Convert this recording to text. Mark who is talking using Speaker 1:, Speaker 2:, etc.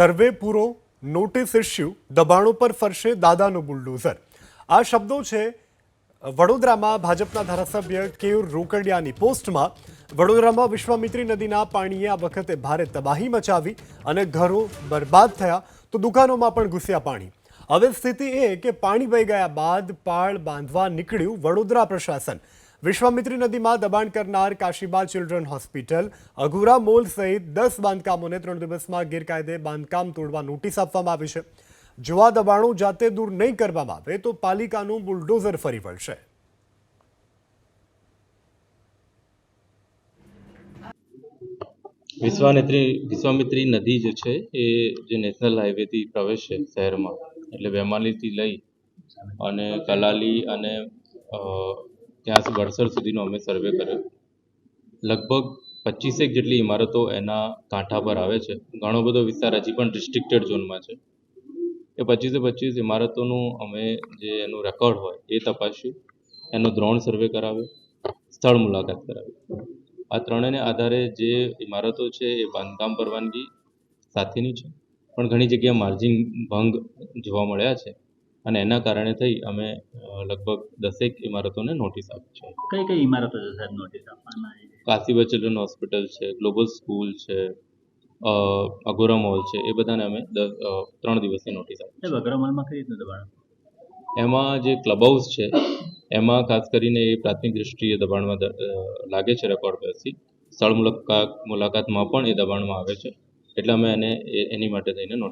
Speaker 1: સર્વે પૂરો notice issue દબાણો પર ફરશે દાદાનું બુલડોઝર. આ શબ્દો છે, વડોદરામાં ભાજપના ધારાસભ્ય કેયુર રોકડિયાની પોસ્ટમાં. વડોદરામાં વિશ્વામિત્રી નદીના પાણીએ આ વખતે ભારે તબાહી મચાવી અને ઘરો બરબાદ થયા, તો દુકાનોમાં પણ ઘૂસ્યા પાણી. હવે સ્થિતિ એ કે પાણી વહી ગયા બાદ પાળ બાંધવા નીકળ્યું વડોદરા પ્રશાસન. વિશ્વામિત્રી નદીમાં દબાણ કરનાર Kashiba children hospital Aghora mall સહિત દસ બાંધકામોને ત્રણ દિવસમાં ગેરકાયદે બાંધકામ તોડવા નોટિસ આપવામાં આવી છે. જો દબાણો જાતે દૂર નહીં કરવામાં આવે તો પાલિકાનું બુલડોઝર ફરી વળશે.
Speaker 2: વિશ્વામિત્રી વિશ્વામિત્રી નદી જે છે એ જે નેશનલ હાઈવેથી પ્રવેશે શહેરમાં, એટલે વેમાલીથી લઈ અને કલાલી અને ત્યાં વડસર સુધીનો અમે સર્વે કર્યો. લગભગ પચીસેક જેટલી ઇમારતો એના કાંઠા પર આવે છે. ઘણો બધો વિસ્તાર હજી પણ રિસ્ટ્રિક્ટેડ ઝોનમાં છે. એ પચીસે પચીસ ઇમારતોનું અમે જે એનું રેકોર્ડ હોય એ તપાસ્યું. એનો દ્રોણ સર્વે કરાવ્યો. સ્થળ મુલાકાત કરાવી. આ ત્રણેયને આધારે જે ઇમારતો છે એ બાંધકામ પરવાનગી સાથેની છે. પણ ઘણી જગ્યાએ માર્જિન ભંગ જોવા મળ્યા છે. અને એના કારણે થઈ અમે લગભગ દસેક ઇમારતોને નોટિસ આપી છે.
Speaker 3: કઈ કઈ ઇમારતો છે સાહેબ નોટિસ આપવામાં આવી છે
Speaker 2: કાશીબા ચિલ્ડ્રન હોસ્પિટલ છે ગ્લોબલ સ્કૂલ છે અઘોરા મોલ છે એ બધાને અમે ત્રણ દિવસની નોટિસ આપી
Speaker 3: સાહેબ મોલમાં કઈ રીતનું દબાણ?
Speaker 2: એમાં જે ક્લબ હાઉસ છે એમાં ખાસ કરીને એ પ્રાથમિક દૃષ્ટિએ દબાણમાં લાગે છે રેકોર્ડ પરથી સ્થળ મુલાકાત મુલાકાતમાં પણ એ દબાણમાં આવે છે. એટલે અમે એને એની માટે થઈને નોટિસ